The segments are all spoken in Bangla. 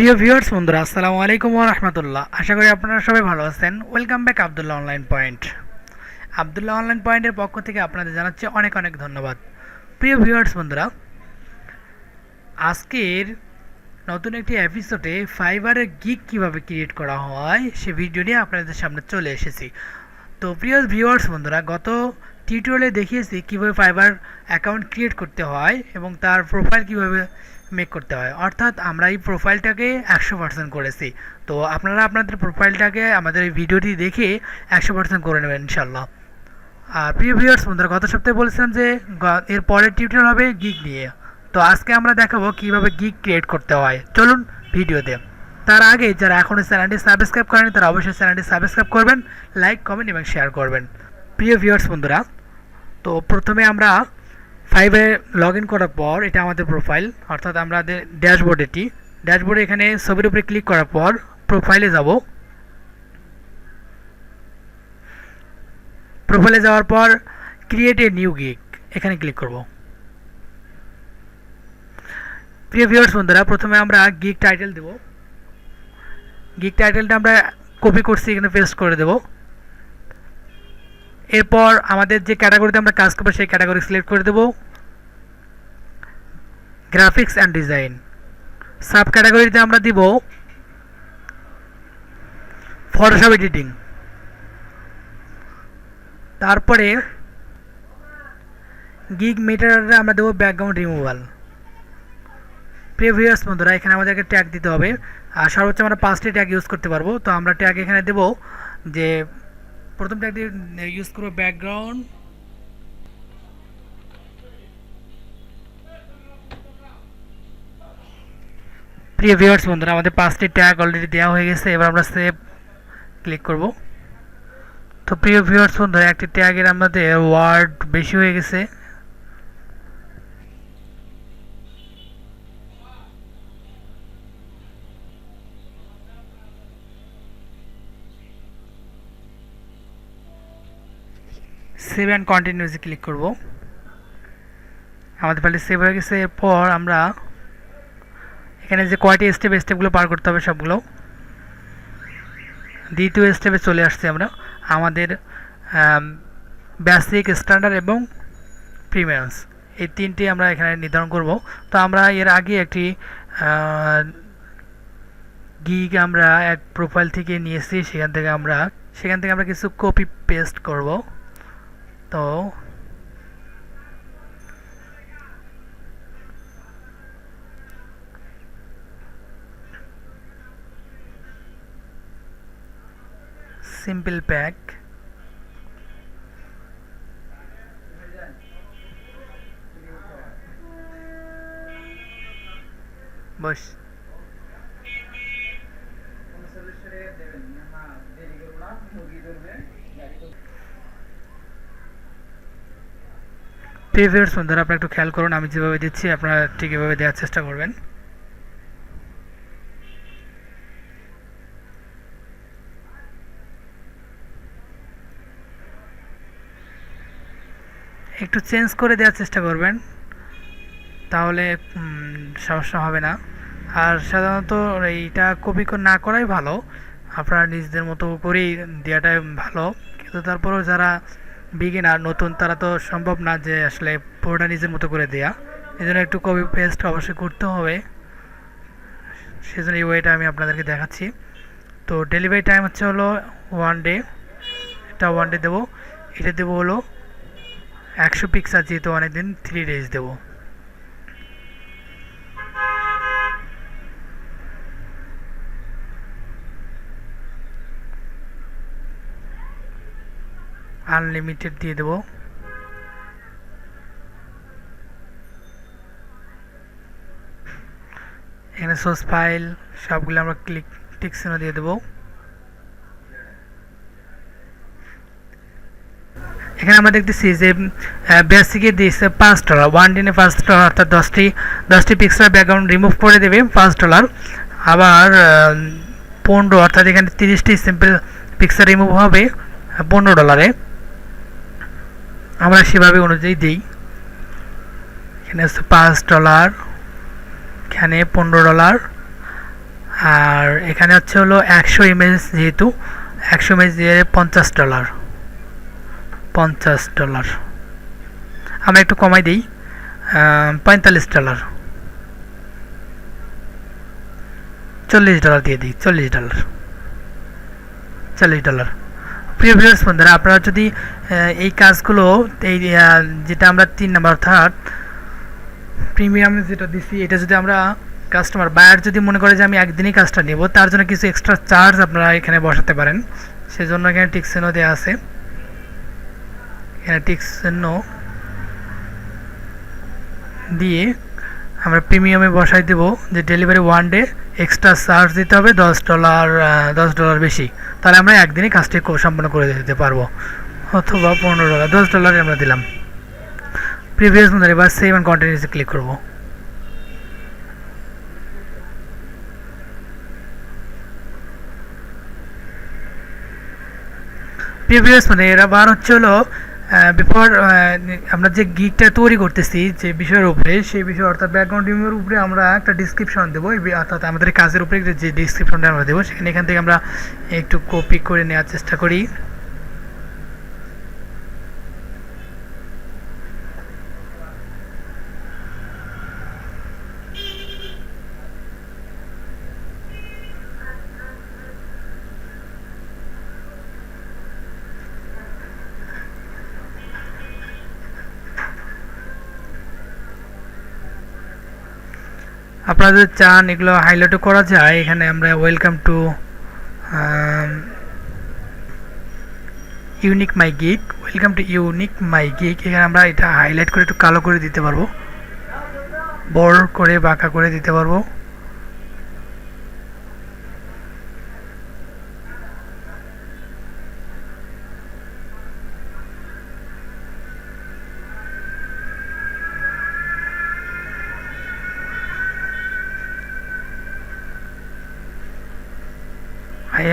প্রিয় ভিউয়ার্স, বন্ধুরা, আসসালামু আলাইকুম রাহমাতুল্লাহ। আশা করি আপনারা সবাই ভালো আছেন। Welcome back Abdullah online point. Abdullah online পয়েন্টের পক্ষ থেকে আপনাদের জানাচ্ছি অনেক অনেক ধন্যবাদ। প্রিয় ভিউয়ার্স, বন্ধুরা, আজকের নতুন একটি এপিসোডে ফাইবারের গিগ কীভাবে ক্রিয়েট করা হয়, সে ভিডিও নিয়ে আপনাদের সামনে চলে এসেছি। তো প্রিয় ভিউয়ার্স, বন্ধুরা, গত টিউটোরিয়ালে দেখিয়েছি কীভাবে ফাইবার অ্যাকাউন্ট ক্রিয়েট করতে হয় এবং তার প্রোফাইল কীভাবে মেক করতে হয়। অর্থাৎ আমরা এই প্রোফাইলটাকে একশো পার্সেন্ট করেছি। তো আপনারা আপনাদের প্রোফাইলটাকে আমাদের এই ভিডিওটি দেখে একশো পার্সেন্ট করে নেবেন ইনশাল্লাহ আর প্রিয় ভিউয়ার্স বন্ধুরা, গত সপ্তাহে বলেছিলাম যে এর পরের টিউটোরিয়াল হবে গিগ নিয়ে। তো আজকে আমরা দেখাবো কীভাবে গিগ ক্রিয়েট করতে হয়। চলুন ভিডিওতে তার আগে যারা এখনও চ্যানেলটি সাবস্ক্রাইব করেনি তারা অবশ্যই চ্যানেলটি সাবস্ক্রাইব করবেন লাইক কমেন্ট এবং শেয়ার করবেন। প্রিয় ভিউয়ার্স বন্ধুরা, তো প্রথমে আমরা ফাইভে লগ ইন করার পর এটা আমাদের প্রোফাইল অর্থাৎ আমাদের ড্যাশবোর্ড এটি। ড্যাশবোর্ডে এখানে ছবির উপরে ক্লিক করার পর প্রোফাইলে যাব। প্রোফাইলে যাওয়ার পর ক্রিয়েট এ নিউ গিগ এখানে ক্লিক করব। প্রিয় ভিউয়ার্স বন্ধুরা, প্রথমে আমরা গিগ টাইটেল দেব। গিগ টাইটেলটা আমরা কপি করছি, এখানে পেস্ট করে দেব। এরপর আমাদের যে ক্যাটাগরিতে আমরা কাজ করব, সেই ক্যাটাগরি সিলেক্ট করে দেব। Graphics and design. সাব ক্যাটাগরিতে আমরা দিব ফটোশপ এডিটিং তারপরে গিগ মিটারে আমরা দেবো ব্যাকগ্রাউন্ড রিমুভাল প্রিভিয়াস বন্ধুরা, এখানে আমাদেরকে ট্যাগ দিতে হবে। আর সর্বোচ্চ আমরা পাঁচটি ট্যাগ ইউজ করতে পারব। তো আমরা ট্যাগ এখানে দেবো যে প্রথম ট্যাগ দিয়ে ইউজ করব ব্যাকগ্রাউন্ড প্রিয় ভিউয়ার্স বন্ধুরা, আমাদের পাঁচটি ট্যাগ অলরেডি দেওয়া হয়ে গেছে, এবার আমরা সেভ ক্লিক করব। তো প্রিয় ভিউয়ার্স বন্ধুরা, একটি ট্যাগের আমাদের ওয়ার্ড বেশি হয়ে গেছে। সেভ অ্যান্ড কন্টিনিউসে ক্লিক করব। আমাদের ফাইলটি সেভ হয়ে গেছে। এরপর আমরা এখানে যে কয়টি স্টেপ স্টেপগুলো পার করতে হবে সবগুলো, দ্বিতীয় স্টেপে চলে আসছি আমরা। আমাদের বেসিক স্ট্যান্ডার্ড এবং প্রিমিয়ামস এই তিনটি আমরা এখানে নির্ধারণ করব। তো আমরা এর আগে একটি গিগ আমরা এক প্রোফাইল থেকে নিয়েছি। সেখান থেকে আমরা, সেখান থেকে আমরা কিছু কপি পেস্ট করব। তো সিম্পল প্যাক বস প্রিভিয়ার্স বন্ধুরা আপনারা একটু খেয়াল করুন, আমি যেভাবে দিচ্ছি, আপনারা ঠিক এভাবে দেওয়ার চেষ্টা করবেন। একটু চেঞ্জ করে দেওয়ার চেষ্টা করবেন, তাহলে সমস্যা হবে না। আর সাধারণত এইটা কপি না করাই ভালো, আপনারা নিজেদের মতো করেই দেওয়াটাই ভালো। কিন্তু তারপরেও যারা বিগিনার নতুন, তারা তো সম্ভব না যে আসলে পুরোটা নিজের মতো করে দেয়া। এই জন্য একটু কপি পেস্ট অবশ্যই করতে হবে। সেজন্য এই ওয়েটা আমি আপনাদেরকে দেখাচ্ছি। তো ডেলিভারি টাইম হচ্ছে হলো ওয়ান ডে এটা ওয়ান ডে দেবো। এটা দেবো হলো একশো পিক্সার যেহেতু অনেকদিন থ্রি ডেজ দেবো। আনলিমিটেড দিয়ে দেবো। এখানে সোর্স ফাইল সবগুলো আমরা ক্লিক টিকসিনো দিয়ে দেবো। এখানে আমরা দেখতেছি যে বেসিকে দিয়েছে পাঁচ ডলার ওয়ান ডিনে পাঁচ ডলার অর্থাৎ দশটি দশটি পিক্সেল ব্যাকগ্রাউন্ড রিমুভ করে দেবে পাঁচ ডলার আবার পনেরো, অর্থাৎ এখানে তিরিশটি সিম্পল পিক্সেল রিমুভ হবে পনেরো ডলারে আমরা সেভাবে অনুযায়ী দিই। এখানে হচ্ছে পাঁচ ডলার, এখানে পনেরো ডলার, আর এখানে হচ্ছে হলো একশো ইমেজ যেহেতু, একশো ইমেজ দিয়ে পঞ্চাশ ডলার পঞ্চাশ ডলার। আমরা একটু কমাই দিই পঁয়তাল্লিশ ডলার। চল্লিশ ডলার দিয়ে দিই, চল্লিশ ডলার চল্লিশ ডলার। প্রিয় ভিউয়ার্স বন্ধুরা আপনারা যদি এই কাজগুলো, এই যেটা আমরা তিন নাম্বার, অর্থাৎ প্রিমিয়াম যেটা দিছি, এটা যদি আমরা কাস্টমার বায়ার যদি মনে করে যে আমি একদিনই কাজটা নেব, তার জন্য কিছু এক্সট্রা চার্জ আপনারা এখানে বসাতে পারেন। সেজন্য এখানে টিক্সেনও দেওয়া আছে। এখানে টিক্সেনও দিয়ে আমরা প্রিমিয়ামে বসাই দেব যে delivery one day extra charge দিতে হবে দশ ডলার দশ ডলার বেশি। তাহলে আমরা একদিনই কাজটি সম্পন্ন করে দিতে পারব। অথবা পনেরো ডলার, দশ ডলারে আমরা দিলাম। প্রিভিয়াস মধ্যে এবার সেভ অ্যান্ড কন্টিনিউসে ক্লিক করব। প্রিভিয়াস মানে এরা বার হচ্ছে হলো বিফোর আমরা যে গিকটা তৈরি করতেছি, যে বিষয়ের উপরে, সেই বিষয় অর্থাৎ ব্যাকগ্রাউন্ড রিমের উপরে আমরা একটা ডিসক্রিপশন দেবো। অর্থাৎ আমাদের কাজের উপরে যে ডিসক্রিপশনটা আমরা দেবো, সেখানে এখান থেকে আমরা একটু কপি করে নেওয়ার চেষ্টা করি। আপনারা যদি চান, এগুলো হাইলাইটও করা যায়। এখানে আমরা welcome to unique my geek welcome to unique my geek এখানে আমরা এটা হাইলাইট করে একটু কালো করে দিতে পারব। বড় করে বাঁকা করে দিতে পারব।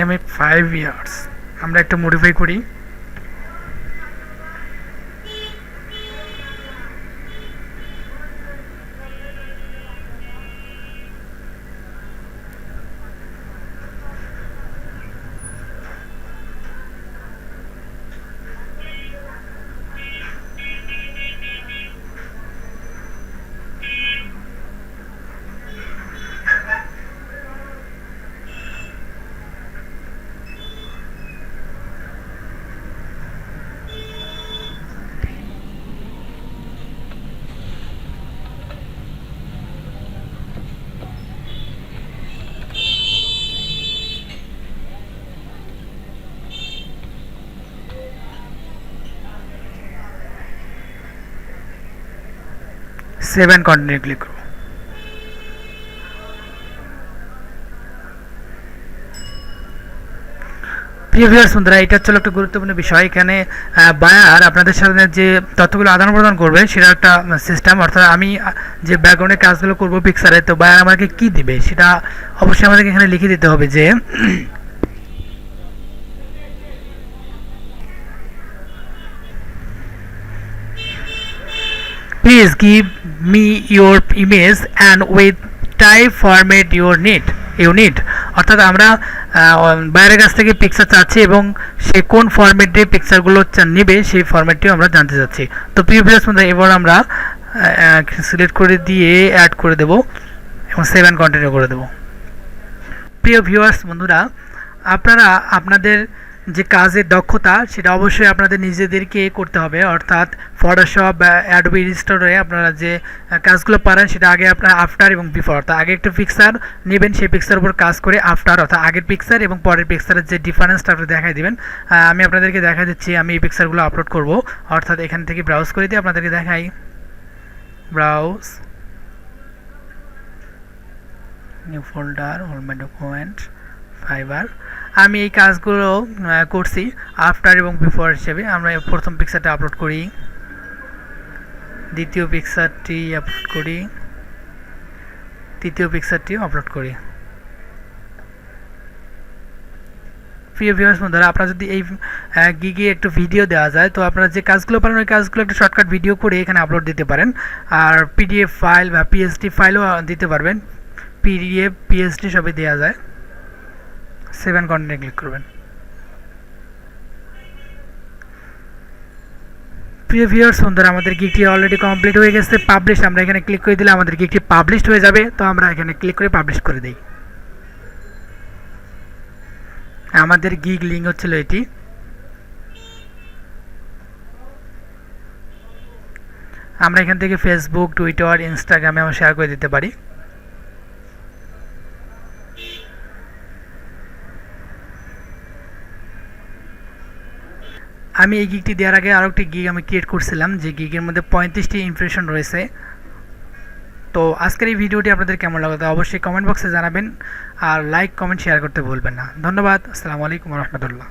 এম এ ফাইভ ইয়ার্স আমরা একটা মডিফাই করি। সেভেন কন্টিনিউ ক্লিক করব। প্রিয় বন্ধুরা, এটা হচ্ছে একটা গুরুত্বপূর্ণ বিষয়। এখানে বায়ার আপনাদের সাথে যে তথ্যগুলো আদান প্রদান করবে, সেটা একটা সিস্টেম অর্থাৎ আমি যে ব্যাকগ্রাউন্ডে কাজগুলো করব পিকচারে তো বায়ার আমাকে কি দিবে? সেটা অবশ্যই আমাদেরকে এখানে লিখে দিতে হবে যে me your image and with type format your need need. অর্থাৎ আমরা বাইরের কাছ থেকে পিকচার চাচ্ছি এবং সে কোন ফরম্যাটে পিকচারগুলো নেবে সেই ফরম্যাটটিও আমরা জানতে চাচ্ছি। তো প্রিভিয়াস মধ্যে এবার আমরা সিলেক্ট করে দিয়ে অ্যাড করে দেব এবং সেভ অ্যান্ড কন্টিনিউ করে দেব। প্রিয় ভিউয়ার্স বন্ধুরা, আপনারা আপনাদের যে কাজের দক্ষতা, সেটা অবশ্যই আপনাদের নিজেদেরকে করতে হবে। অর্থাৎ ফটোশপ বা অ্যাডোবি ইনস্টলে আপনারা যে কাজগুলো পারেন, সেটা আগে আপনার আফটার এবং বিফোর অর্থাৎ আগে একটা পিকচার নেবেন, সেই পিকচার উপর কাজ করে আফটার অর্থাৎ আগের পিকচার এবং পরের পিকচারের যে ডিফারেন্সটা আপনি দেখাই দিবেন আমি আপনাদেরকে দেখা দিচ্ছি, আমি এই পিকচারগুলো আপলোড করব। অর্থাৎ এখান থেকে ব্রাউজ করে দিয়ে আপনাদেরকে দেখাই। Browse new folder whole my document fibre আমি এই কাজগুলো করছি আফটার এবং বিফোর হিসেবে। আমরা প্রথম পিকচারটা আপলোড করি। দ্বিতীয় পিকচারটি আপলোড করি। তৃতীয় পিকচারটিও আপলোড করি। প্রিয় ভিউয়ার্স বন্ধুরা, আপনারা যদি এই গিগে একটু ভিডিও দেওয়া যায়, তো আপনারা যে কাজগুলো পারেন, ওই কাজগুলো একটা শর্টকাট ভিডিও করে এখানে আপলোড দিতে পারেন। আর পিডিএফ ফাইল বা পিএসডি ফাইলও দিতে পারবেন। পিডিএফ পিএসডি সবই দেওয়া যায়। সেভেন কন্টেন্টে ক্লিক করবেন। প্রিয় ভিউয়ার্স, বন্ধুরা, আমাদের গিকটি অলরেডি কমপ্লিট হয়ে গেছে পাবলিশ আমরা এখানে ক্লিক করে দিলে আমাদের গিকটি পাবলিশড হয়ে যাবে, তো আমরা এখানে ক্লিক করে পাবলিশ করে দিই। আমাদের গিগ লিঙ্ক হচ্ছিল এটি। আমরা এখান থেকে ফেসবুক টুইটার ইনস্টাগ্রামে আমরা শেয়ার করে দিতে পারি। আমি এই গিগটি দেওয়ার আগে আরও একটি গিগ আমি ক্রিয়েট করছিলাম, যে গিগের মধ্যে পঁয়ত্রিশটি ইমপ্রেশন রয়েছে। তো আজকের এই ভিডিওটি আপনাদের কেমন লাগল তা অবশ্যই কমেন্ট বক্সে জানাবেন, আর লাইক কমেন্ট শেয়ার করতে ভুলবেন না। ধন্যবাদ, আসসালামু আলাইকুম রহমতুল্লাহ।